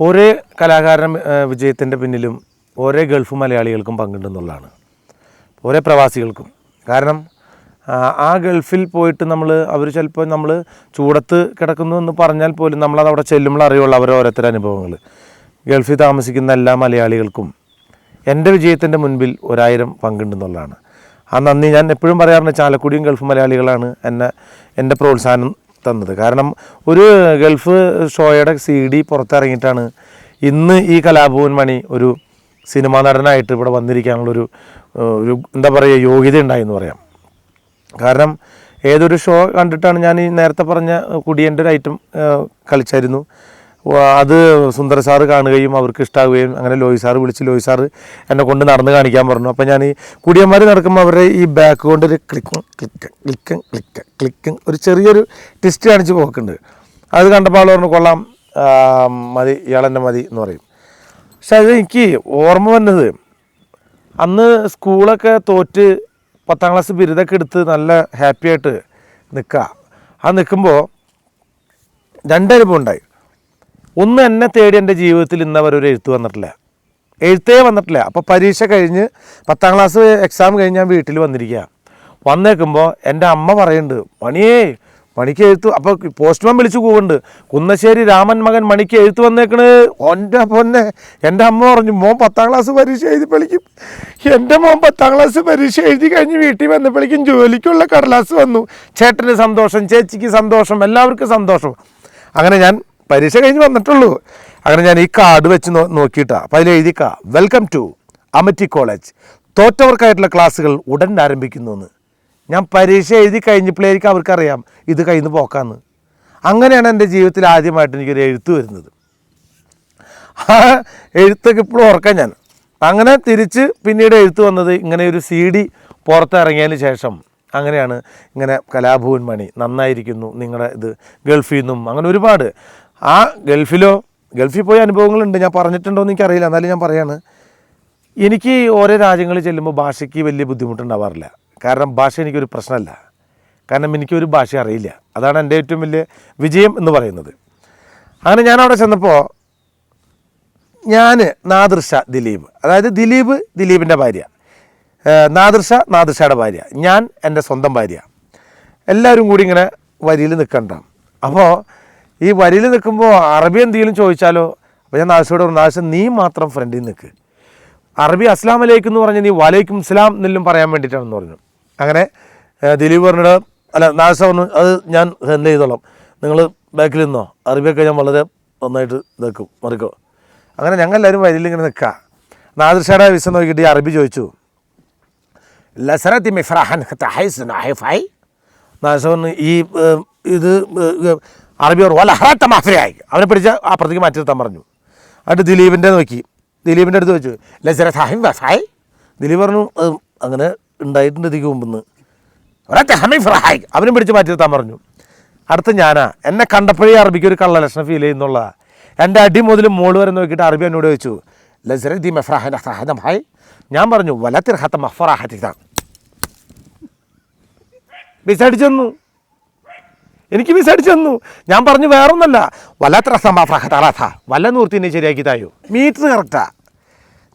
ഒരേ കലാകാരൻ വിജയത്തിന്റെ പിന്നിലും ഒരേ ഗൾഫ് മലയാളികൾക്കും പങ്കുണ്ടെന്നുള്ളതാണ്. ഒരേ പ്രവാസികൾക്കും. കാരണം ആ, ഗൾഫിൽ പോയിട്ട് നമ്മൾ അവർ ചിലപ്പോൾ നമ്മൾ ചൂടത്ത് കിടക്കുന്നു എന്ന് പറഞ്ഞാൽ പോലും നമ്മളത് അവിടെ ചെല്ലുമ്പോൾ അറിയുള്ളൂ അവരെ ഓരോരുത്തരുടെ അനുഭവങ്ങൾ ഗൾഫിൽ താമസിക്കുന്ന എല്ലാ മലയാളികൾക്കും എന്റെ വിജയത്തിന്റെ മുൻപിൽ ഒരായിരം പങ്കുണ്ടെന്നുള്ളതാണ്. ആ നന്ദി. ഞാൻ എപ്പോഴും പറയാറുണ്ട് ചാലക്കുടിയും ഗൾഫ് മലയാളികളാണ് എന്നെ എന്റെ പ്രോത്സാഹനം തന്നത്. കാരണം ഒരു ഗൾഫ് ഷോയുടെ സി ഡി പുറത്തിറങ്ങിയിട്ടാണ് ഇന്ന് ഈ കലാഭവൻ മണി ഒരു സിനിമാ നടനായിട്ട് ഇവിടെ വന്നിരിക്കാനുള്ളൊരു ഒരു എന്താ പറയുക യോഗ്യത ഉണ്ടായെന്ന് പറയാം. കാരണം ഏതൊരു ഷോ കണ്ടിട്ടാണ് ഞാൻ ഈ നേരത്തെ പറഞ്ഞ കുടിയന്റെ ഒരു ഐറ്റം കളിച്ചായിരുന്നു. അത് സുന്ദര സാറ് കാണുകയും അവർക്ക് ഇഷ്ടാവുകയും അങ്ങനെ ലോയി സാറ് വിളിച്ച് ലോയി സാറ് എന്നെ കൊണ്ട് നടന്ന് കാണിക്കാൻ പറഞ്ഞു. അപ്പോൾ ഞാൻ ഈ കുടിയന്മാർ നടക്കുമ്പോൾ അവരുടെ ഈ ബാക്ക് കൊണ്ട് ഒരു ക്ലിക്കും ക്ലിക്ക് ക്ലിക്കും ക്ലിക്ക് ക്ലിക്കും ഒരു ചെറിയൊരു ട്വിസ്റ്റ് കാണിച്ച് പോക്കുണ്ട്. അത് കണ്ടപ്പോൾ ആൾ പറഞ്ഞു കൊള്ളാം മതി ഇയാളെന്നെ മതി എന്ന് പറയും. പക്ഷെ അത് എനിക്ക് ഓർമ്മ വന്നത് അന്ന് സ്കൂളൊക്കെ തോറ്റ് പത്താം ക്ലാസ് ബിരുദമൊക്കെ എടുത്ത് നല്ല ഹാപ്പിയായിട്ട് നിൽക്കുക ആ നിൽക്കുമ്പോൾ രണ്ടനുഭവം ഉണ്ടായി. ഒന്ന് എന്നെ തേടി എന്റെ ജീവിതത്തിൽ ഇന്നവർ ഒരു എഴുത്ത് വന്നിട്ടില്ല. എഴുത്തേ വന്നിട്ടില്ല. അപ്പോൾ പരീക്ഷ കഴിഞ്ഞ് പത്താം ക്ലാസ് എക്സാം കഴിഞ്ഞ് ഞാൻ വീട്ടിൽ വന്നിരിക്കുക വന്നേക്കുമ്പോൾ എന്റെ അമ്മ പറയുന്നുണ്ട് മണിയേ മണിക്ക് എഴുത്ത് അപ്പോൾ പോസ്റ്റ്മാൻ വിളിച്ചു പോകുന്നുണ്ട് കുന്നശ്ശേരി രാമൻ മകൻ മണിക്ക് എഴുത്ത് വന്നേക്കണ്. എന്റെ പൊന്നെ. എന്റെ അമ്മ പറഞ്ഞു മോൻ പത്താം ക്ലാസ് പരീക്ഷ എഴുതിപ്പളിക്കും എന്റെ മോൻ പത്താം ക്ലാസ് പരീക്ഷ എഴുതി കഴിഞ്ഞ് വീട്ടിൽ വന്നപ്പോഴേക്കും ജോലിക്കുള്ള കടലാസ് വന്നു. ചേട്ടന് സന്തോഷം ചേച്ചിക്ക് സന്തോഷം എല്ലാവർക്കും സന്തോഷം. അങ്ങനെ ഞാൻ പരീക്ഷ കഴിഞ്ഞ് വന്നിട്ടുള്ളൂ. അങ്ങനെ ഞാൻ ഈ കാർഡ് വെച്ച് നോ നോക്കിയിട്ടാ. അപ്പോൾ അതിൽ എഴുതിക്ക വെൽക്കം ടു അമറ്റി കോളേജ് തോറ്റവർക്കായിട്ടുള്ള ക്ലാസ്സുകൾ ഉടൻ ആരംഭിക്കുന്നു എന്ന് ഞാൻ പരീക്ഷ എഴുതി കഴിഞ്ഞപ്പോഴേക്കും അവർക്കറിയാം ഇത് നിന്ന് പോക്കാന്ന്. അങ്ങനെയാണ് എന്റെ ജീവിതത്തിൽ ആദ്യമായിട്ട് എനിക്കൊരു എഴുത്ത് വരുന്നത്. ആ എഴുത്തൊക്കെ ഇപ്പോഴും ഓർക്കാം ഞാൻ. അങ്ങനെ തിരിച്ച് പിന്നീട് എഴുത്ത് വന്നത് ഇങ്ങനെ ഒരു സി ഡി പുറത്തിറങ്ങിയതിന് ശേഷം അങ്ങനെയാണ് ഇങ്ങനെ കലാഭവൻ മണി നന്നായിരിക്കുന്നു നിങ്ങളുടെ ഇത് ഗൾഫിൽ നിന്നും അങ്ങനെ ഒരുപാട് ആ ഗൾഫിലോ ഗൾഫിൽ പോയ അനുഭവങ്ങളുണ്ട്. ഞാൻ പറഞ്ഞിട്ടുണ്ടോ എന്ന് എനിക്കറിയില്ല. എന്നാലും ഞാൻ പറയാണ്. എനിക്ക് ഓരോ രാജ്യങ്ങളിൽ ചെല്ലുമ്പോൾ ഭാഷയ്ക്ക് വലിയ ബുദ്ധിമുട്ടുണ്ടാവാറില്ല. കാരണം ഭാഷ എനിക്കൊരു പ്രശ്നമല്ല. കാരണം എനിക്കൊരു ഭാഷ അറിയില്ല. അതാണ് എന്റെ ഏറ്റവും വലിയ വിജയം എന്ന് പറയുന്നത്. അങ്ങനെ ഞാൻ അവിടെ ചെന്നപ്പോൾ ഞാൻ നാദൃഷ ദിലീപ് അതായത് ദിലീപ് ദിലീപിന്റെ ഭാര്യ. നാദൃഷ നാദൃഷയുടെ ഭാര്യ. ഞാൻ എന്റെ സ്വന്തം ഭാര്യ. എല്ലാവരും കൂടി ഇങ്ങനെ വരിയിൽ നിൽക്കണ്ട. അപ്പോൾ ഈ വരിയിൽ നിൽക്കുമ്പോൾ അറബി എന്തെങ്കിലും ചോദിച്ചാലോ? അപ്പോൾ ഞാൻ നാദിഷയോട് പറഞ്ഞു നാശം നീ മാത്രം ഫ്രണ്ടിൽ നിൽക്ക് അറബി അസ്ലാം അലൈക്കും എന്ന് പറഞ്ഞാൽ നീ വലൈക്കും ഇസ്ലാം എന്നെല്ലാം പറയാൻ വേണ്ടിയിട്ടാണെന്ന് പറഞ്ഞു. അങ്ങനെ ദിലീപ് പറഞ്ഞിട്ട് അല്ല നാദിഷ പറഞ്ഞു അത് ഞാൻ സെൻഡ് ചെയ്തോളാം. നിങ്ങൾ ബാക്കിൽ നിന്നോ? അറബിയൊക്കെ ഞാൻ വളരെ നന്നായിട്ട് നിൽക്കും മറിക്കോ. അങ്ങനെ ഞങ്ങൾ എല്ലാവരും വരിയിൽ ഇങ്ങനെ നിൽക്കുക നാദിർഷയുടെ വിസ നോക്കിയിട്ട് ഈ അറബി ചോദിച്ചു. ലസറത്തി മിഫ്രാഹൻ ഹൈഫായി നാദിർഷ പറഞ്ഞു ഈ ഇത് ഏഹ്, അറബി പറഞ്ഞു വല്ല ഹറാത്ത മാഫിയായി. അവനെ പിടിച്ച് പ്രതിക്ക് മാറ്റി നിർത്താൻ പറഞ്ഞു. എന്നിട്ട് ദിലീപിന്റെ നോക്കി. ദിലീപിന്റെ അടുത്ത് വെച്ചു ലസറ സാഹിം വഫായി ദിലീപ് പറഞ്ഞു അങ്ങനെ ഉണ്ടായിട്ടുണ്ട് ഇതിക്ക് മുമ്പെന്ന്. ഒരൊറ്റ ഹമീഫ് റഹായ് അവനും പിടിച്ച് മാറ്റി നിർത്താൻ പറഞ്ഞു. അടുത്ത ഞാനാ. എന്നെ കണ്ടപ്പോഴേ അറബിക്ക് ഒരു കള്ള ലക്ഷണം ഫീൽ ചെയ്യുന്നുള്ളതാണ് എന്റെ അടി മുതൽ മോൾ വരെ നോക്കിയിട്ട് അറബി എന്നോട് ചോദിച്ചു ലസറദി ഹായ് ഞാൻ പറഞ്ഞു വലത്തിർ ഹത്ത മഫറാഹത്തിത വിസ അടിച്ചു തന്നു. എനിക്ക് വിസ അടിച്ചു തന്നു. ഞാൻ പറഞ്ഞു വേറൊന്നല്ല. വല്ലാത്ത റസമാഫ്രാഹത്താറാഥ വല്ല നൂർത്തിനെ ശരിയാക്കി തായോ? മീറ്റർ കറക്റ്റാ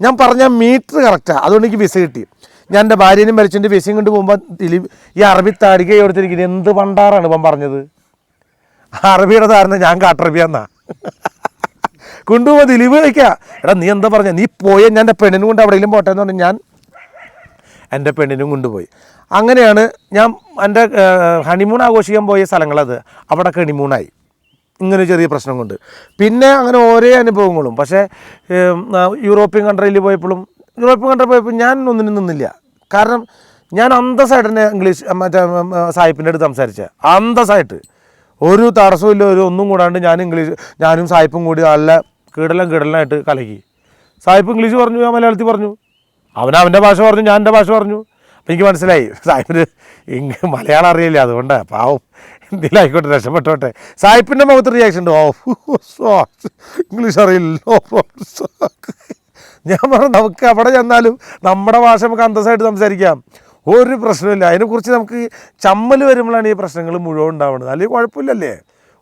ഞാൻ പറഞ്ഞ മീറ്റർ കറക്റ്റാ അതുകൊണ്ട് എനിക്ക് വിസ കിട്ടി. ഞാൻ എന്റെ ഭാര്യനും മരിച്ചതിന്റെ വിസയും കൊണ്ട് പോകുമ്പോൾ ഈ അറബി താടിക കൊടുത്തിരിക്കുന്നത് എന്ത് പണ്ടാറാണ് ഇപ്പം പറഞ്ഞത്? അറബിയുടെ ധാരണ ഞാൻ കാട്ടറബിയാന്നാ. കൊണ്ടുപോകുമ്പോൾ ദിലീപ് കഴിക്കുക എടാ നീ എന്താ പറഞ്ഞ? നീ പോയ ഞാൻ എന്റെ പെണ്ണിനും കൊണ്ട് എവിടെയെങ്കിലും പോട്ടെ എന്ന് പറഞ്ഞാൽ ഞാൻ എന്റെ പെണ്ണിനും കൊണ്ടുപോയി. അങ്ങനെയാണ് ഞാൻ എന്റെ ഹണിമൂൺ ആഘോഷിക്കാൻ പോയ സ്ഥലങ്ങളത്. അവിടെ ഹണിമൂണായി ഇങ്ങനെ ചെറിയ പ്രശ്നം കൊണ്ട്. പിന്നെ അങ്ങനെ ഓരോ അനുഭവങ്ങളും. പക്ഷേ യൂറോപ്യൻ കൺട്രിയിൽ പോയപ്പോഴും യൂറോപ്യൻ കൺട്രി പോയപ്പോൾ ഞാൻ ഒന്നിനും നിന്നില്ല. കാരണം ഞാൻ അന്തസ്സായിട്ട് തന്നെ ഇംഗ്ലീഷ് മറ്റേ സായിപ്പിന്റെ അടുത്ത് സംസാരിച്ച. അന്തസ്സായിട്ട്. ഒരു തടസ്സമില്ല ഒരു ഒന്നും കൂടാണ്ട് ഞാൻ ഇംഗ്ലീഷ് ഞാനും സായിപ്പും കൂടി നല്ല കീടലം കീടലനായിട്ട് കലക്കി. സായിപ്പ് ഇംഗ്ലീഷ് പറഞ്ഞു ഞാൻ മലയാളത്തിൽ പറഞ്ഞു. അവൻ അവന്റെ ഭാഷ പറഞ്ഞു ഞാൻ എന്റെ ഭാഷ പറഞ്ഞു. അപ്പം എനിക്ക് മനസ്സിലായി. സാഹിബിന് ഇങ്ങ് മലയാളം അറിയില്ല. അതുകൊണ്ട് പാവം. എന്തെങ്കിലായിക്കോട്ടെ രക്ഷപ്പെട്ടോട്ടെ. സാഹിബിന്റെ മുഖത്ത് റിയാക്ഷൻ ഉണ്ട്. ഓ സോ ഇംഗ്ലീഷ് അറിയില്ലോ ഞാൻ പറഞ്ഞു നമുക്ക് അവിടെ ചെന്നാലും നമ്മുടെ ഭാഷ നമുക്ക് അന്തസ്സായിട്ട് സംസാരിക്കാം. ഒരു പ്രശ്നമില്ല അതിനെക്കുറിച്ച് നമുക്ക് ചമ്മൽ വരുമ്പോഴാണ് ഈ പ്രശ്നങ്ങൾ മുഴുവൻ ഉണ്ടാവുന്നത്. അല്ലെങ്കിൽ കുഴപ്പമില്ലല്ലേ?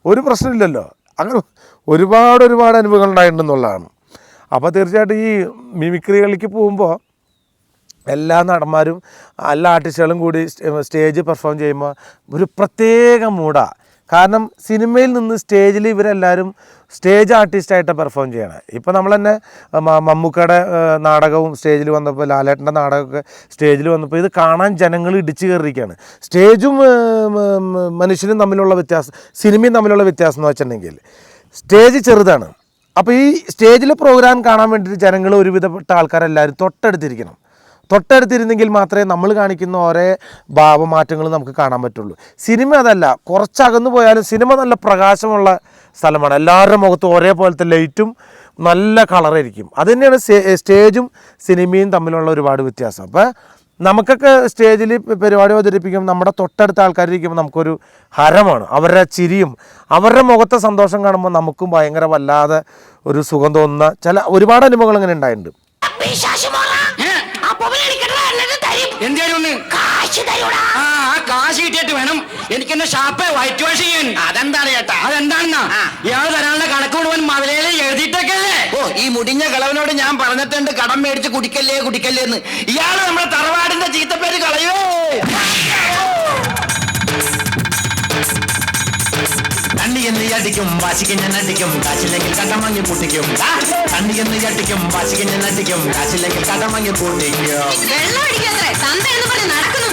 ഒരു പ്രശ്നമില്ലല്ലോ. അങ്ങനെ ഒരുപാട് ഒരുപാട് അനുഭവങ്ങൾ ഉണ്ടായിട്ടുണ്ടെന്നുള്ളതാണ്. അപ്പോൾ തീർച്ചയായിട്ടും ഈ മിമിക്രികളിലേക്ക് പോകുമ്പോൾ എല്ലാ നടന്മാരും എല്ലാ ആർട്ടിസ്റ്റുകളും കൂടി സ്റ്റേജ് പെർഫോം ചെയ്യുമ്പോൾ ഒരു പ്രത്യേക മൂഡാണ് കാരണം സിനിമയിൽ നിന്ന് സ്റ്റേജിൽ ഇവരെല്ലാവരും സ്റ്റേജ് ആർട്ടിസ്റ്റായിട്ട് പെർഫോം ചെയ്യണം. ഇപ്പോൾ നമ്മൾ തന്നെ മമ്മൂക്കയുടെ നാടകവും സ്റ്റേജിൽ വന്നപ്പോൾ ലാലേട്ടന്റെ നാടകമൊക്കെ സ്റ്റേജിൽ വന്നപ്പോൾ ഇത് കാണാൻ ജനങ്ങൾ ഇടിച്ചു കയറിയിരിക്കുകയാണ്. സ്റ്റേജും മനുഷ്യനും തമ്മിലുള്ള വ്യത്യാസം സിനിമയും തമ്മിലുള്ള വ്യത്യാസം എന്ന് വെച്ചിട്ടുണ്ടെങ്കിൽ സ്റ്റേജ് ചെറുതാണ്. അപ്പോൾ ഈ സ്റ്റേജിലെ പ്രോഗ്രാം കാണാൻ വേണ്ടിയിട്ട് ജനങ്ങൾ ഒരുവിധപ്പെട്ട ആൾക്കാരെല്ലാവരും തൊട്ടടുത്തിരിക്കണം. തൊട്ടടുത്തിരുന്നെങ്കിൽ മാത്രമേ നമ്മൾ കാണിക്കുന്ന ഓരോ ഭാവമാറ്റങ്ങൾ നമുക്ക് കാണാൻ പറ്റുള്ളൂ. സിനിമ അതല്ല കുറച്ചകന്നു പോയാലും സിനിമ നല്ല പ്രകാശമുള്ള സ്ഥലമാണ്. എല്ലാവരുടെ മുഖത്തും ഒരേപോലത്തെ ലൈറ്റും നല്ല കളറായിരിക്കും അത് തന്നെയാണ് സ്റ്റേജും സിനിമയും തമ്മിലുള്ള ഒരുപാട് വ്യത്യാസം. അപ്പോൾ നമുക്കൊക്കെ സ്റ്റേജിൽ പരിപാടി അവതരിപ്പിക്കുമ്പോൾ നമ്മുടെ തൊട്ടടുത്ത ആൾക്കാരിരിക്കുമ്പോൾ നമുക്കൊരു ഹരമാണ്. അവരുടെ ചിരിയും അവരുടെ മുഖത്തെ സന്തോഷം കാണുമ്പോൾ നമുക്കും ഭയങ്കര വല്ലാതെ ഒരു സുഖം തോന്നുന്ന ചില ഒരുപാട് അനുഭവങ്ങൾ ഇങ്ങനെ ഉണ്ടായിട്ടുണ്ട്. കാശ് തരൂടാ. ആ ആ കാശ് കിട്ടിയിട്ട് വേണം എനിക്ക് എന്റെ ഷാപ്പ് വൈറ്റ് വാഷ് ചെയ്യാൻ. അതെന്താണ് ചേട്ടാ? അതെന്താണെന്നാ. ഇയാൾ തരാനുള്ള കണക്ക് മുഴുവൻ മതിലേൽ എഴുതിയിട്ടൊക്കെ ഓ ഈ മുടിഞ്ഞ കളവനോട് ഞാൻ പറഞ്ഞിട്ടുണ്ട് കടം മേടിച്ച് കുടിക്കല്ലേ കുടിക്കല്ലേ എന്ന്. ഇയാൾ നമ്മുടെ തറവാടിന്റെ ചീത്തപ്പേര് കളയോ? കണ്ണി എന്ന് അടിക്കും വാശിക്ക് ഞാൻ അടിക്കും കാശില്ലെങ്കിൽ കടം വാങ്ങി പൊട്ടിക്കും. കണ്ണി എന്ന് അടിക്കും വാശിക്ക് ഞാൻ അടിക്കും കാശില്ലെങ്കിൽ കടം വാങ്ങി പൊട്ടിക്കും. വെള്ളം അടിക്കാതെ തന്ത എന്ന് പറഞ്ഞ് നടക്കുന്നു.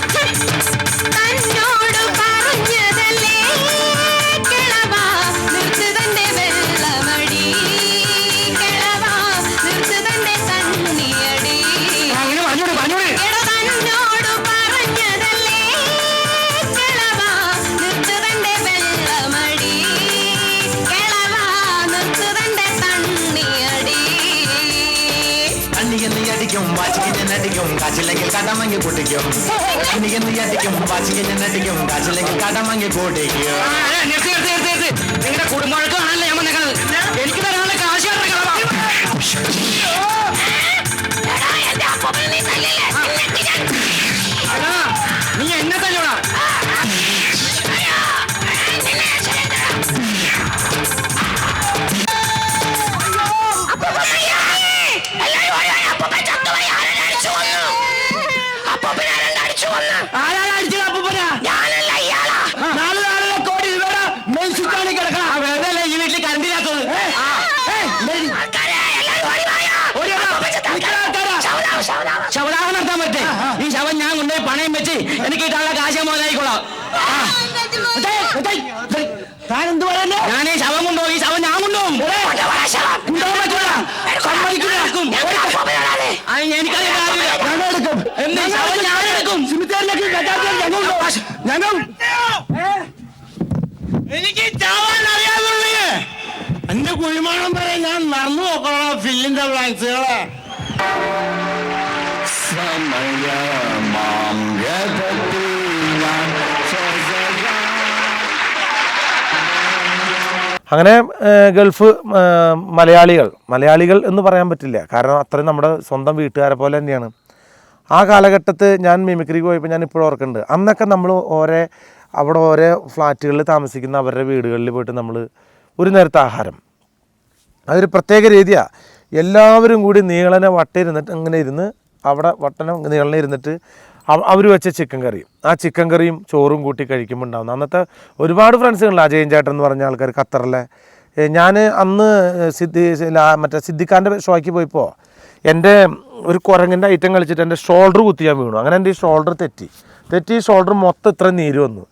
വാങ്ങി പൊട്ടിക്കും എന്ന് അടിക്കും. വാശിക്ക് ഞാൻ അടിക്കും. കാശില്ലെങ്കിൽ കടം വാങ്ങി പൊട്ടിക്കും. നിങ്ങളുടെ കുടുംബങ്ങൾക്ക് ആണല്ലോ ഞാൻ വന്നേക്കണത് എനിക്ക് തരാനുള്ള കാശ് എനിക്ക് കിട്ടാനുള്ള കാശ മോനായിക്കോളാം താൻ എന്ത് പറയുന്നു? ഞാൻ ഈ ശവം കൊണ്ടുപോയി ഈ ശവം ഞാൻ കൊണ്ടുപോകും. എനിക്ക് ചാവാൻ അറിയാതുള്ളൂ. എന്റെ കുഴിമാണം വരെ ഞാൻ നടന്നു നോക്കണം? ഫില്ലിന്റെ ബ്ലാങ്ക്സുകളെ അങ്ങനെ ഗൾഫ് മലയാളികൾ മലയാളികൾ എന്ന് പറയാൻ പറ്റില്ല. കാരണം അത്രയും നമ്മുടെ സ്വന്തം വീട്ടുകാരെ പോലെ തന്നെയാണ്. ആ കാലഘട്ടത്ത് ഞാൻ മിമിക്രിക്ക് പോയപ്പോൾ ഞാൻ ഇപ്പോഴും ഓർക്കുന്നുണ്ട്. അന്നൊക്കെ നമ്മൾ ഓരോ അവിടെ ഓരോ ഫ്ലാറ്റുകളിൽ താമസിക്കുന്ന അവരുടെ വീടുകളിൽ പോയിട്ട് നമ്മൾ ഒരു നേരത്തെ ആഹാരം. അതൊരു പ്രത്യേക രീതിയാണ് എല്ലാവരും കൂടി നീളനെ വട്ടയിരുന്നിട്ട് അങ്ങനെ ഇരുന്ന് അവിടെ വട്ടനം നീളനെ ഇരുന്നിട്ട് അവർ വെച്ച ചിക്കൻ കറിയും ആ ചിക്കൻ കറിയും ചോറും കൂട്ടി കഴിക്കുമ്പോൾ ഉണ്ടാവുന്ന. അന്നത്തെ ഒരുപാട് ഫ്രണ്ട്സുകളുണ്ട്. അജയൻ ചേട്ടൻ എന്ന് പറഞ്ഞ ആൾക്കാർ ഖത്തറിലെ. ഞാൻ അന്ന് സിദ്ധി മറ്റേ സിദ്ദിഖാന്റെ ഷോയ്ക്ക് പോയപ്പോൾ എന്റെ ഒരു കുരങ്ങിന്റെ ഐറ്റം കളിച്ചിട്ട് എന്റെ ഷോൾഡർ കുത്തി ഞാൻ വീണു. അങ്ങനെ എന്റെ ഈ ഷോൾഡർ തെറ്റി. തെറ്റി ഷോൾഡർ മൊത്തം ഇത്ര നീര് വന്നു.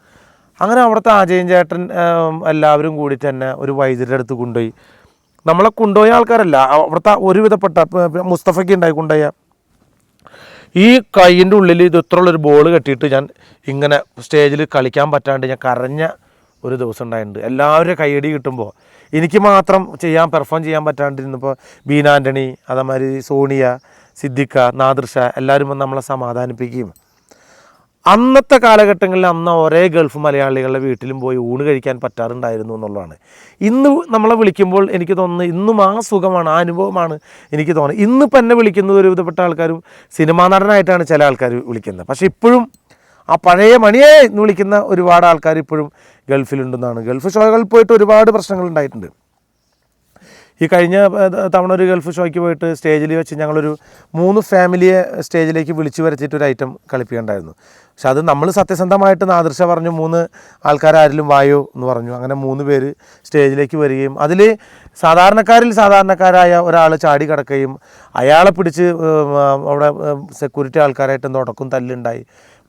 അങ്ങനെ അവിടുത്തെ അജയൻ ചേട്ടൻ എല്ലാവരും കൂടിയിട്ട് തന്നെ ഒരു വൈദ്യരുടെ അടുത്ത് കൊണ്ടുപോയി. നമ്മളെ കൊണ്ടുപോയ ആൾക്കാരല്ല. അവിടുത്തെ ഒരുവിധപ്പെട്ട മുസ്തഫയ്ക്ക് ഉണ്ടായി കൊണ്ടുപോയ ഈ കൈയിന്റെ ഉള്ളിൽ ഇത് ഇത്രയുള്ളൊരു ബോൾ കെട്ടിയിട്ട് ഞാൻ ഇങ്ങനെ സ്റ്റേജിൽ കളിക്കാൻ പറ്റാണ്ട് ഞാൻ കരഞ്ഞ ഒരു ദിവസം ഉണ്ടായിട്ടുണ്ട്. എല്ലാവരും കൈയടി കിട്ടുമ്പോൾ എനിക്ക് മാത്രം ചെയ്യാൻ പെർഫോം ചെയ്യാൻ പറ്റാണ്ടിരുന്നപ്പോൾ ബീന ആന്റണി അതേമാതിരി സോണിയ സിദ്ദിഖ നാദൃഷ എല്ലാവരും വന്ന് നമ്മളെ സമാധാനിപ്പിക്കുകയും അന്നത്തെ കാലഘട്ടങ്ങളിൽ അന്ന് ഒരേ ഗൾഫ് മലയാളികളുടെ വീട്ടിലും പോയി ഊണ് കഴിക്കാൻ പറ്റാറുണ്ടായിരുന്നു എന്നുള്ളതാണ്. ഇന്ന് നമ്മളെ വിളിക്കുമ്പോൾ എനിക്ക് തോന്നുന്നത് ഇന്നും ആ സുഖമാണ് ആ അനുഭവമാണ് എനിക്ക് തോന്നുന്നത്. ഇന്നിപ്പോൾ എന്നെ വിളിക്കുന്നത് ഒരു വിധപ്പെട്ട ആൾക്കാരും സിനിമാ നടനായിട്ടാണ് ചില ആൾക്കാർ വിളിക്കുന്നത്. പക്ഷേ ഇപ്പോഴും ആ പഴയ മണിയെ എന്ന് വിളിക്കുന്ന ഒരുപാട് ആൾക്കാർ ഇപ്പോഴും ഗൾഫിലുണ്ടെന്നാണ്. ഗൾഫ് ഷോകളിൽ പോയിട്ട് ഒരുപാട് പ്രശ്നങ്ങൾ ഉണ്ടായിട്ടുണ്ട്. ഈ കഴിഞ്ഞ തവണ ഒരു ഗൾഫ് ഷോയ്ക്ക് പോയിട്ട് സ്റ്റേജിൽ വെച്ച് ഞങ്ങളൊരു മൂന്ന് ഫാമിലിയെ സ്റ്റേജിലേക്ക് വിളിച്ചു വരച്ചിട്ട് ഒരു ഐറ്റം കളിപ്പിക്കണ്ടായിരുന്നു പക്ഷെ അത് നമ്മൾ സത്യസന്ധമായിട്ട് നാദൃശ പറഞ്ഞു മൂന്ന് ആൾക്കാരാരിലും വായോ എന്ന് പറഞ്ഞു. അങ്ങനെ മൂന്ന് പേര് സ്റ്റേജിലേക്ക് വരികയും അതിൽ സാധാരണക്കാരിൽ സാധാരണക്കാരായ ഒരാൾ ചാടി കിടക്കുകയും അയാളെ പിടിച്ച് അവിടെ സെക്യൂരിറ്റി ആൾക്കാരായിട്ട് എന്തോ ഉടക്കും തല്ലുണ്ടായി.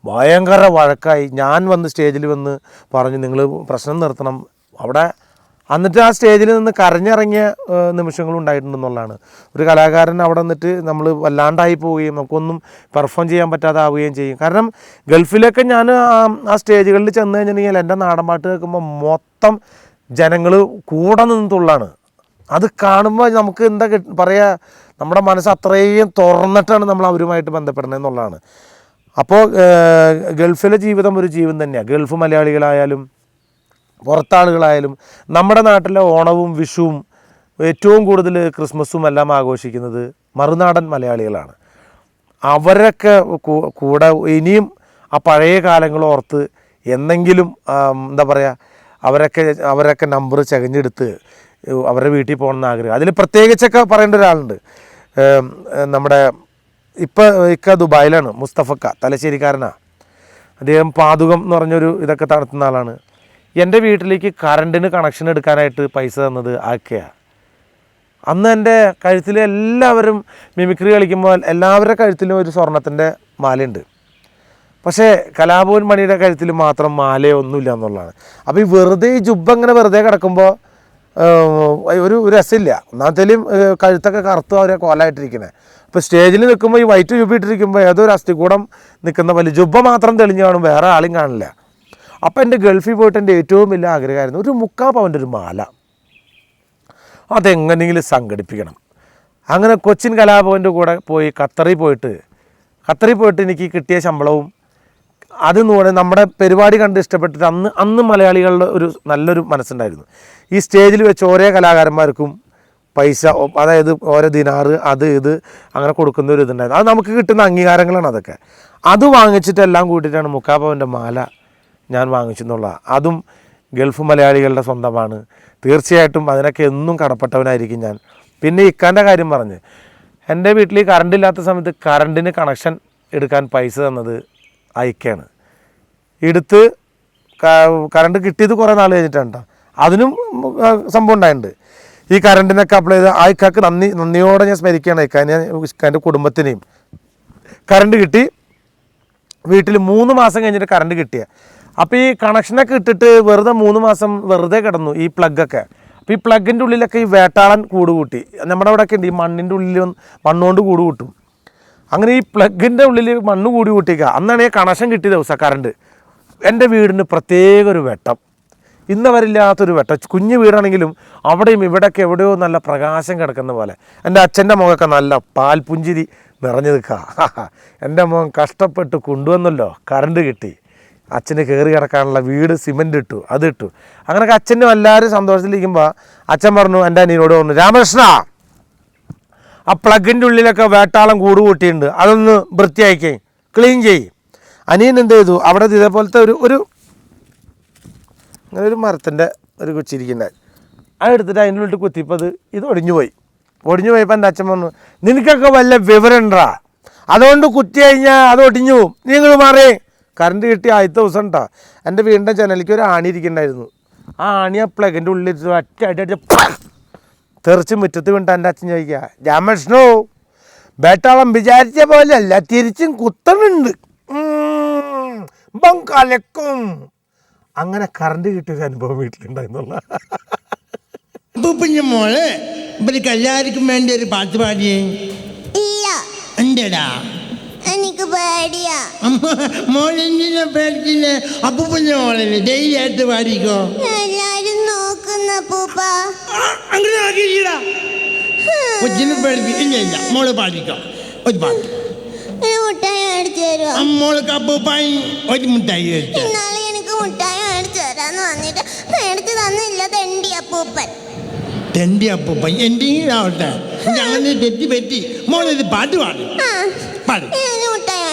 ഭയങ്കര വഴക്കായി ഞാൻ വന്ന് സ്റ്റേജിൽ വന്ന് പറഞ്ഞു നിങ്ങൾ പ്രശ്നം നിർത്തണം. അവിടെ എന്നിട്ട് ആ സ്റ്റേജിൽ നിന്ന് കരഞ്ഞിറങ്ങിയ നിമിഷങ്ങളും ഉണ്ടായിട്ടുണ്ടെന്നുള്ളതാണ്. ഒരു കലാകാരൻ അവിടെ നിന്നിട്ട് നമ്മൾ വല്ലാണ്ടായി പോവുകയും നമുക്കൊന്നും പെർഫോം ചെയ്യാൻ പറ്റാതെ ആവുകയും ചെയ്യും. കാരണം ഗൾഫിലൊക്കെ ഞാൻ ആ- സ്റ്റേജുകളിൽ ചെന്ന് കഴിഞ്ഞിട്ടുണ്ടെങ്കിൽ എന്റെ നാടൻ പാട്ട് കേൾക്കുമ്പോൾ മൊത്തം ജനങ്ങൾ കൂടെ നിന്നുള്ളതാണ് അത് കാണുമ്പോൾ നമുക്ക് എന്താ പറയുക നമ്മുടെ മനസ്സ് അത്രയും തുറന്നിട്ടാണ് നമ്മൾ അവരുമായിട്ട് ബന്ധപ്പെടുന്നത് എന്നുള്ളതാണ്. അപ്പോൾ ഗൾഫിലെ ജീവിതം ഒരു ജീവൻ തന്നെയാണ്. ഗൾഫ് മലയാളികളായാലും പുറത്താളുകളായാലും നമ്മുടെ നാട്ടിലെ ഓണവും വിഷുവും ഏറ്റവും കൂടുതൽ ക്രിസ്മസും എല്ലാം ആഘോഷിക്കുന്നത് മറുനാടൻ മലയാളികളാണ്. അവരൊക്കെ കൂടെ ഇനിയും ആ പഴയ കാലങ്ങൾ ഓർത്ത് എന്നെങ്കിലും എന്താ പറയുക അവരൊക്കെ അവരൊക്കെ നമ്പർ ചകഞ്ഞെടുത്ത് അവരുടെ വീട്ടിൽ പോകണമെന്ന് ആഗ്രഹം. അതിൽ പ്രത്യേകിച്ചൊക്കെ പറയേണ്ട ഒരാളുണ്ട്. നമ്മുടെ ഇപ്പം ഇക്ക ദുബായിലാണ് മുസ്തഫക്ക തലശ്ശേരിക്കാരനാണ് അദ്ദേഹം പാതുകം എന്ന് പറഞ്ഞൊരു ഇതൊക്കെ നടത്തുന്ന ആളാണ്. എന്റെ വീട്ടിലേക്ക് കറണ്ടിന് കണക്ഷൻ എടുക്കാനായിട്ട് പൈസ തന്നത് ആക്കയാണ് അന്ന് എന്റെ കഴുത്തിൽ എല്ലാവരും മിമിക്രി കളിക്കുമ്പോൾ എല്ലാവരുടെ കഴുത്തിലും ഒരു സ്വർണത്തിന്റെ മാലയുണ്ട്. പക്ഷേ കലാഭവൻ മണിയുടെ കഴുത്തിൽ മാത്രം മാലയൊന്നുമില്ല എന്നുള്ളതാണ്. അപ്പോൾ ഈ വെറുതെ ഈ ജുബ്ബ ഇങ്ങനെ വെറുതെ കിടക്കുമ്പോൾ ഒരു ഒരു രസമില്ല. ഒന്നാമത്തേലും കഴുത്തൊക്കെ കറുത്ത് അവരെ കോലായിട്ടിരിക്കണേ. അപ്പോൾ സ്റ്റേജിൽ നിൽക്കുമ്പോൾ ഈ വൈറ്റ് ജുബ്ബ ഇട്ടിരിക്കുമ്പോൾ ഏതൊരു അസ്ഥികൂടം നിൽക്കുന്ന പോലെ ജുബ്ബ മാത്രം തെളിഞ്ഞു കാണും വേറെ ആളും കാണില്ല. അപ്പോൾ എന്റെ ഗൾഫിൽ പോയിട്ട് എന്റെ ഏറ്റവും വലിയ ആഗ്രഹമായിരുന്നു ഒരു മുക്കാ പവന്റെ ഒരു മാല. അതെങ്ങനെയെങ്കിലും സംഘടിപ്പിക്കണം. അങ്ങനെ കൊച്ചിൻ കലാഭവന്റെ കൂടെ പോയി ഖത്തറിൽ പോയിട്ട് ഖത്തറിൽ പോയിട്ട് എനിക്ക് കിട്ടിയ ശമ്പളവും അത് കൂടെ നമ്മുടെ പരിപാടി കണ്ട് ഇഷ്ടപ്പെട്ടിട്ട് അന്ന് അന്ന് മലയാളികളുടെ ഒരു നല്ലൊരു മനസ്സുണ്ടായിരുന്നു. ഈ സ്റ്റേജിൽ വെച്ച് ഓരോ കലാകാരന്മാർക്കും പൈസ അതായത് ഓരോ ദിനാറ് അത് ഇത് അങ്ങനെ കൊടുക്കുന്ന ഒരു ഇതുണ്ടായിരുന്നു. അത് നമുക്ക് കിട്ടുന്ന അംഗീകാരങ്ങളാണ് അതൊക്കെ. അത് വാങ്ങിച്ചിട്ടെല്ലാം കൂട്ടിയിട്ടാണ് മുക്കാപ്പവന്റെ മാല ഞാൻ വാങ്ങിച്ചു എന്നുള്ള അതും ഗൾഫ് മലയാളികളുടെ സ്വന്തമാണ്. തീർച്ചയായിട്ടും അതിനൊക്കെ എന്നും കടപ്പെട്ടവനായിരിക്കും ഞാൻ. പിന്നെ ഇക്കാന്റെ കാര്യം പറഞ്ഞ്. എന്റെ വീട്ടിൽ കറണ്ട് ഇല്ലാത്ത സമയത്ത് കറണ്ടിന് കണക്ഷൻ എടുക്കാൻ പൈസ തന്നത് അയക്കാണ്. എടുത്ത് കറണ്ട് കിട്ടിയത് കുറേ നാൾ കഴിഞ്ഞിട്ടാണ് ട്ടോ. അതിനും സംഭവം ഉണ്ടായിട്ടുണ്ട്. ഈ കറണ്ടിനൊക്കെ അപ്ലൈ ചെയ്ത് ആ ഇക്കാക്ക് നന്ദി നന്ദിയോടെ ഞാൻ സ്മരിക്കുകയാണ് ഇക്കാനെ ഇക്കാന്റെ കുടുംബത്തിനെയും. കറണ്ട് കിട്ടി. വീട്ടിൽ മൂന്ന് മാസം കഴിഞ്ഞിട്ട് കറണ്ട് കിട്ടിയ. അപ്പോൾ ഈ കണക്ഷനൊക്കെ ഇട്ടിട്ട് വെറുതെ മൂന്ന് മാസം വെറുതെ കിടന്നു ഈ പ്ലഗൊക്കെ അപ്പോൾ ഈ പ്ലഗിന്റെ ഉള്ളിലൊക്കെ ഈ വേട്ടാളൻ കൂടുകൂട്ടി കൂട്ടി. നമ്മുടെ അവിടെയൊക്കെ ഉണ്ട് ഈ മണ്ണിന്റെ ഉള്ളിൽ മണ്ണുകൊണ്ട് കൂട് കൂട്ടും. അങ്ങനെ ഈ പ്ലഗിന്റെ ഉള്ളിൽ മണ്ണ് കൂടി കൂട്ടിക്കുക അന്നാണ് ഈ കണക്ഷൻ കിട്ടിയ ദിവസം കറണ്ട് എന്റെ വീടിന് പ്രത്യേക ഒരു വെട്ടം. ഇന്നവരില്ലാത്തൊരു വെട്ടം. കുഞ്ഞു വീടാണെങ്കിലും അവിടെയും ഇവിടെയൊക്കെ എവിടെയോ നല്ല പ്രകാശം കിടക്കുന്ന പോലെ. എന്റെ അച്ഛന്റെ മുഖമൊക്കെ നല്ല പാൽപുഞ്ചിരി നിറഞ്ഞു നിൽക്കുക എന്റെ മുഖം കഷ്ടപ്പെട്ട് കൊണ്ടുവന്നല്ലോ. കറണ്ട് കിട്ടി. അച്ഛന് കയറി കിടക്കാനുള്ള വീട് സിമെന്റ് ഇട്ടു അത് ഇട്ടു. അങ്ങനെയൊക്കെ അച്ഛനും എല്ലാവരും സന്തോഷത്തിലിരിക്കുമ്പോൾ അച്ഛൻ പറഞ്ഞു എന്റെ അനിയനോട് പറഞ്ഞു രാമകൃഷ്ണ ആ പ്ലഗിന്റെ ഉള്ളിലൊക്കെ വേട്ടാളം കൂട് കൂട്ടിയിട്ടുണ്ട് അതൊന്ന് വൃത്തിയാക്കി ക്ലീൻ ചെയ്യ്. അനിയൻ എന്ത് ചെയ്തു? അവിടെ ഇതേപോലത്തെ ഒരു ഒരു ഒരു മരത്തിന്റെ ഒരു കുച്ചിരിക്കുന്നത് അത് എടുത്തിട്ട് അതിന്റെ ഉള്ളിൽ കുത്തിയപ്പോൾ അത് ഇത് ഒടിഞ്ഞു പോയി. ഒടിഞ്ഞു പോയപ്പോൾ എന്റെ അച്ഛൻ പറഞ്ഞു നിനക്കൊക്കെ വല്ല വിവരം ഉണ്ടാ അതുകൊണ്ട് കുത്തി കഴിഞ്ഞാൽ അത് ഒടിഞ്ഞു നിങ്ങൾ മാറി. കറണ്ട് കിട്ടി ആദ്യത്തെ ദിവസം കേട്ടോ എന്റെ വീടിന്റെ ജനലിക്ക് ഒരു ആണി ഇരിക്കണ്ടായിരുന്നു ആ ആണി ആ പ്ലഗിന്റെ ഉള്ളിൽ ഒറ്റ അടി തെറിച്ച് മുറ്റത്ത് വീണ്ടാ എന്റെ അച്ഛൻ ചോദിക്കുക രാമകൃഷ്ണോ ബേട്ടാളം വിചാരിച്ച പോലെ അല്ല തിരിച്ചും കുത്തണുണ്ട്. ബം കലക്കും. അങ്ങനെ കറണ്ട് കിട്ടിയൊരു അനുഭവം വീട്ടിലുണ്ടായിരുന്നുള്ള. മോളെ മോൾ ഇവർക്ക് എല്ലാവർക്കും വേണ്ടി ഒരു പാട്ട് പാടിയേ? ഇല്ല. എന്തേടാ എനിക്ക് പേടിയാ. മോളെന്തിനാ പേടിച്ചില്ലേ അപ്പൂപ്പഞ്ഞ മോളല്ലേ ധൈര്യമായിട്ട് പാടിക്കോ എല്ലാരും നോക്കുന്ന പൂപ്പ ആ, അങ്ങനെ ആക്കിയില്ലടാ കൊച്ചിനെ പേടിപ്പി ഇല്ല മോൾ പാടിക്കോ. ഒരു പാട്ട്. മുട്ടായി മേടിച്ചു തരുമോ അമ്മോൾക്ക് അപ്പൂപ്പായി ഒരു മുട്ടായി ഇന്നാളെ എനിക്ക് മുട്ടായി മേടിച്ചു തരാന്ന് പറഞ്ഞിട്ട് മേടിച്ചു തന്നില്ല തെണ്ടി അപ്പൂപ്പൻ. എന്റെ അപ്പൂപ്പൻ. എന്തെങ്കിലും ആവട്ടെ. അങ്ങനെ തെറ്റി പറ്റി. മോളൊരു പാട്ട് പാടി. പാടി.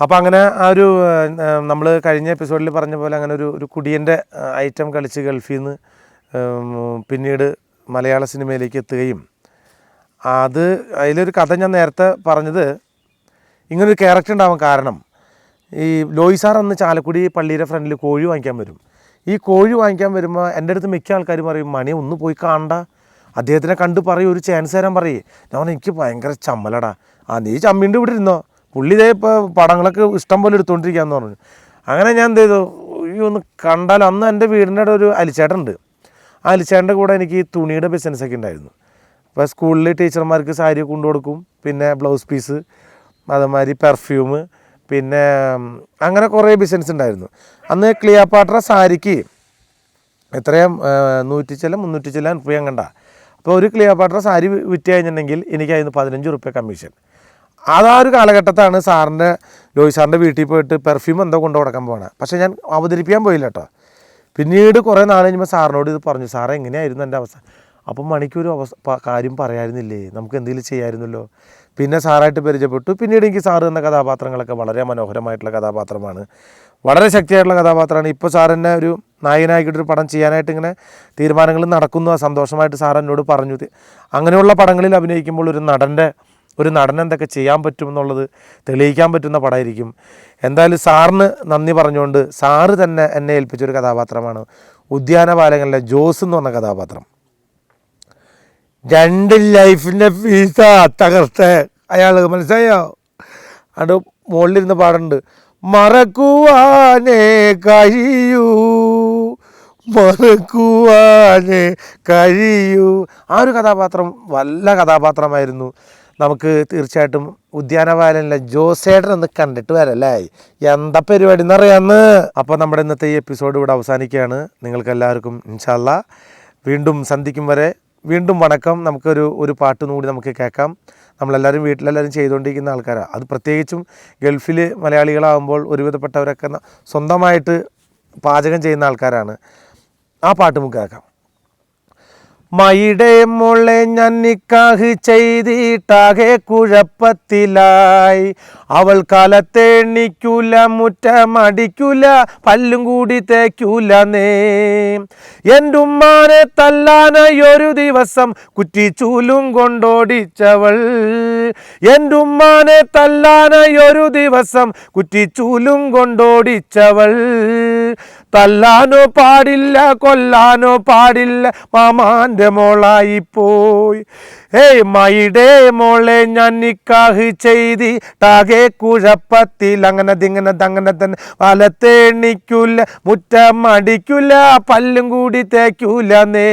അപ്പോൾ അങ്ങനെ ആ ഒരു നമ്മൾ കഴിഞ്ഞ എപ്പിസോഡിൽ പറഞ്ഞ പോലെ അങ്ങനെ ഒരു ഒരു കുടിയന്റെ ഐറ്റം കളിച്ച് ഗൾഫിൽ നിന്ന് പിന്നീട് മലയാള സിനിമയിലേക്ക് എത്തുകയും അത് അതിലൊരു കഥ ഞാൻ നേരത്തെ പറഞ്ഞത് ഇങ്ങനൊരു ക്യാരക്ടർ ഉണ്ടാവാൻ കാരണം ഈ ലോയി സാർ അന്ന് ചാലക്കുടി പള്ളിയുടെ ഫ്രണ്ടിൽ കോഴി വാങ്ങിക്കാൻ വരും. ഈ കോഴി വാങ്ങിക്കാൻ വരുമ്പോൾ എന്റെ അടുത്ത് മിക്ക ആൾക്കാരും പറയും മണി ഒന്ന് പോയി കാണണ്ട. അദ്ദേഹത്തിനെ കണ്ട് പറയും ഒരു ചാൻസ് തരാൻ പറയേ. ഞാൻ എനിക്ക് ഭയങ്കര ചമ്മലടാ. ആ നീ ചമ്മീന്റെ ഇവിടെ ഇരുന്നോ? പുള്ളി ഇതേ ഇപ്പോൾ പടങ്ങളൊക്കെ ഇഷ്ടം പോലെ എടുത്തുകൊണ്ടിരിക്കാന്ന് പറഞ്ഞു. അങ്ങനെ ഞാൻ എന്ത് ചെയ്തു? ഈ ഒന്ന് കണ്ടാൽ അന്ന് എന്റെ വീടിന്റെ അവിടെ ഒരു അലിച്ചേട്ടുണ്ട് ആ അലിച്ചേട്ടന്റെ കൂടെ എനിക്ക് തുണിയുടെ ബിസിനസ്സൊക്കെ ഉണ്ടായിരുന്നു. അപ്പോൾ സ്കൂളിൽ ടീച്ചർമാർക്ക് സാരി കൊണ്ടു കൊടുക്കും പിന്നെ ബ്ലൗസ് പീസ് അതേമാതിരി പെർഫ്യൂം പിന്നെ അങ്ങനെ കുറേ ബിസിനസ് ഉണ്ടായിരുന്നു. അന്ന് ക്ലിയാപാട്ര സാരിക്ക് എത്രയും നൂറ്റി ചില മുന്നൂറ്റി ചില റുപ്യ കണ്ട അപ്പോൾ ഒരു ക്ലിയോപാട്ര സാരി വിറ്റ് കഴിഞ്ഞിട്ടുണ്ടെങ്കിൽ എനിക്ക് അതിന് പതിനഞ്ച് റുപ്യ കമ്മീഷൻ അതാ ഒരു കാലഘട്ടത്താണ് സാറിന്റെ ലോയി സാറിന്റെ വീട്ടിൽ പോയിട്ട് പെർഫ്യൂം എന്തോ കൊണ്ടു കൊടുക്കാൻ പോകണം പക്ഷേ ഞാൻ അവതരിപ്പിക്കാൻ പോയില്ല കേട്ടോ. പിന്നീട് കുറേ നാൾ കഴിഞ്ഞപ്പോൾ സാറിനോട് ഇത് പറഞ്ഞു സാറേ എങ്ങനെയായിരുന്നു എന്റെ അവസ്ഥ? അപ്പം മണിക്കൊരു അവസ്ഥ കാര്യം പറയായിരുന്നില്ലേ നമുക്ക് എന്തെങ്കിലും ചെയ്യാമായിരുന്നല്ലോ പിന്നെ സാറായിട്ട് പരിചയപ്പെട്ടു. പിന്നീട് എനിക്ക് സാറ് എന്ന കഥാപാത്രങ്ങളൊക്കെ വളരെ മനോഹരമായിട്ടുള്ള കഥാപാത്രമാണ്. വളരെ ശക്തിയായിട്ടുള്ള കഥാപാത്രമാണ്. ഇപ്പോൾ സാർ എന്നെ ഒരു നായകനായിട്ടൊരു പടം ചെയ്യാനായിട്ട് ഇങ്ങനെ തീരുമാനങ്ങൾ നടക്കുന്നു. സന്തോഷമായിട്ട് സാർ എന്നോട് പറഞ്ഞു. അങ്ങനെയുള്ള പടങ്ങളിൽ അഭിനയിക്കുമ്പോൾ ഒരു നടന്റെ ഒരു നടൻ എന്തൊക്കെ ചെയ്യാൻ പറ്റുമെന്നുള്ളത് തെളിയിക്കാൻ പറ്റുന്ന പടമായിരിക്കും. എന്തായാലും സാറിന് നന്ദി പറഞ്ഞുകൊണ്ട് സാറ് തന്നെ എന്നെ ഏൽപ്പിച്ചൊരു കഥാപാത്രമാണ് ഉദ്യാനപാലങ്ങളിലെ ജോസ് എന്ന് പറഞ്ഞ കഥാപാത്രം. രണ്ട് ലൈഫിന്റെ ഫീസ തകർത്ത്. അയാൾ മനസ്സിലായോ? അത് മുകളിലിരുന്ന് പാടുണ്ട് മറക്കുവാനേ കഴിയൂ മറക്കുവാനേ കഴിയൂ. ആ ഒരു കഥാപാത്രം വല്ല കഥാപാത്രമായിരുന്നു. നമുക്ക് തീർച്ചയായിട്ടും ഉദ്യാനവാലനിലെ ജോസേട്ടൻ ഒന്ന് കണ്ടിട്ട് വരല്ലേ എന്താ പരിപാടി എന്നറിയാന്ന്? അപ്പോൾ നമ്മുടെ ഇന്നത്തെ ഈ എപ്പിസോഡ് ഇവിടെ അവസാനിക്കുകയാണ്. നിങ്ങൾക്ക് എല്ലാവർക്കും ഇൻഷാല്ല വീണ്ടും സന്ധിക്കും വരെ വീണ്ടും വണക്കം. നമുക്കൊരു ഒരു പാട്ടും കൂടി നമുക്ക് കേൾക്കാം. നമ്മളെല്ലാവരും വീട്ടിലെല്ലാവരും ചെയ്തുകൊണ്ടിരിക്കുന്ന ആൾക്കാരാണ് അത് പ്രത്യേകിച്ചും ഗൾഫിൽ മലയാളികളാകുമ്പോൾ ഒരുവിധപ്പെട്ടവരൊക്കെ സ്വന്തമായിട്ട് പാചകം ചെയ്യുന്ന ആൾക്കാരാണ്. ആ പാട്ട് നമുക്ക് കേൾക്കാം. മയുടെ മോളെ ഞാൻ നിക്കാഹ് ചെയ്തിട്ടാകെ കുഴപ്പത്തിലായി. അവൾ കാലത്തെ എണ്ണിക്കൂല മുറ്റമടിക്കൂല പല്ലും കൂടി തേക്കൂല നേ. എന്റെ ഉമ്മാനെ തല്ലാനായൊരു ദിവസം കുറ്റിച്ചൂലും കൊണ്ടോടിച്ചവൾ. എന്റെ ഉമ്മാനെ തല്ലാനായൊരു ദിവസം കുറ്റിച്ചൂലും കൊണ്ടോടിച്ചവൾ. തല്ലാനോ പാടില്ല കൊല്ലാനോ പാടില്ല. മാമാന്റെ മോളായി പോയി. ഏയ് മയുടെ മോളെ ഞാൻ നിക്കാഹ് ചെയ്തി. ടാകെ കുഴപ്പത്തിൽ അങ്ങനെ ദിങ്ങനെ തങ്ങനെ തന്നെ വലത്തേണിക്കൂല മുറ്റം അടിക്കൂല പല്ലും കൂടി തേക്കൂല നേ